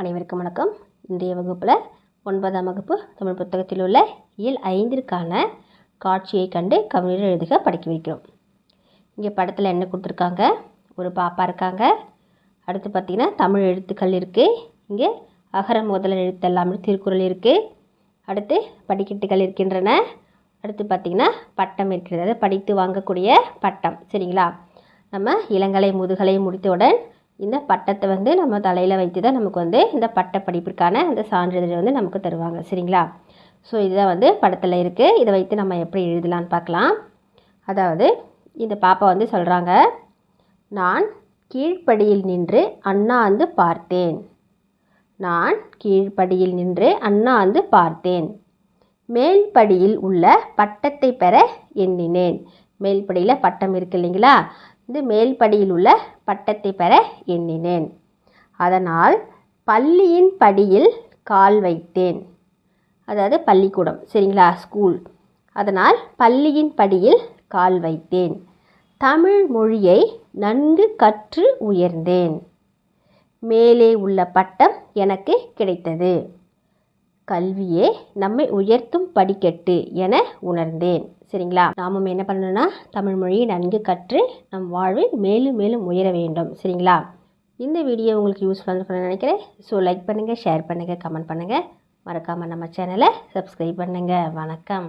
அனைவருக்கும் வணக்கம். இன்றைய வகுப்பில் ஒன்பதாம் வகுப்பு தமிழ் புத்தகத்தில் உள்ள இயல் ஐந்திற்கான காட்சியை கண்டு கவிஞர் எழுதுக படிக்க வைக்கிறோம். இங்கே படத்தில் என்ன கொடுத்துருக்காங்க? ஒரு பாப்பா இருக்காங்க. அடுத்து பார்த்திங்கன்னா தமிழ் எழுத்துக்கள் இருக்குது இங்கே அகர முதல எழுத்து எல்லாமே திருக்குறள் இருக்குது அடுத்து படிக்கட்டுகள் இருக்கின்றன. அடுத்து பார்த்திங்கன்னா பட்டம் இருக்கிறது. அதாவது படித்து வாங்கக்கூடிய பட்டம் சரிங்களா? நம்ம இளங்கலை முதுகலை முடித்தவுடன் இந்த பட்டத்தை வந்து நம்ம தலையில் வைத்து தான் நமக்கு வந்து இந்த பட்ட படிப்பிற்கான அந்த சான்றிதழ் வந்து நமக்கு தருவாங்க. சரிங்களா? ஸோ இதுதான் வந்து படத்தில் இருக்குது இதை வைத்து நம்ம எப்படி எழுதலான்னு பார்க்கலாம். அதாவது இந்த பாப்பா வந்து சொல்கிறாங்க நான் கீழ்ப்படியில் நின்று அண்ணாந்து பார்த்தேன். நான் கீழ்ப்படியில் நின்று அண்ணாந்து பார்த்தேன். மேல்படியில் உள்ள பட்டத்தை பெற எண்ணினேன். மேல்படியில் பட்டம் இருக்கு இல்லைங்களா? இந்த மேல்படியில் உள்ள பட்டத்தை பெற எண்ணினேன். அதனால் பள்ளியின் படியில் கால் வைத்தேன். அதாவது பள்ளிக்கூடம் சரிங்களா? ஸ்கூல் அதனால் பள்ளியின் படியில் கால் வைத்தேன். தமிழ் மொழியை நன்கு கற்று உயர்ந்தேன். மேலே உள்ள பட்டம் எனக்கு கிடைத்தது. கல்வியே நம்மை உயர்த்தும் படிக்கட்டு என உணர்ந்தேன். சரிங்களா? நாமும் என்ன பண்ணணும்னா தமிழ் மொழியை நன்கு கற்று நம் வாழ்வில் மேலும் மேலும் உயர வேண்டும். சரிங்களா? இந்த வீடியோ உங்களுக்கு யூஸ்ஃபுல்லாக இருக்கணும்னு நினைக்கிறேன். ஸோ லைக் பண்ணுங்கள் ஷேர் பண்ணுங்கள் கமெண்ட் பண்ணுங்கள் மறக்காமல் நம்ம சேனலை சப்ஸ்கிரைப் பண்ணுங்கள் வணக்கம்.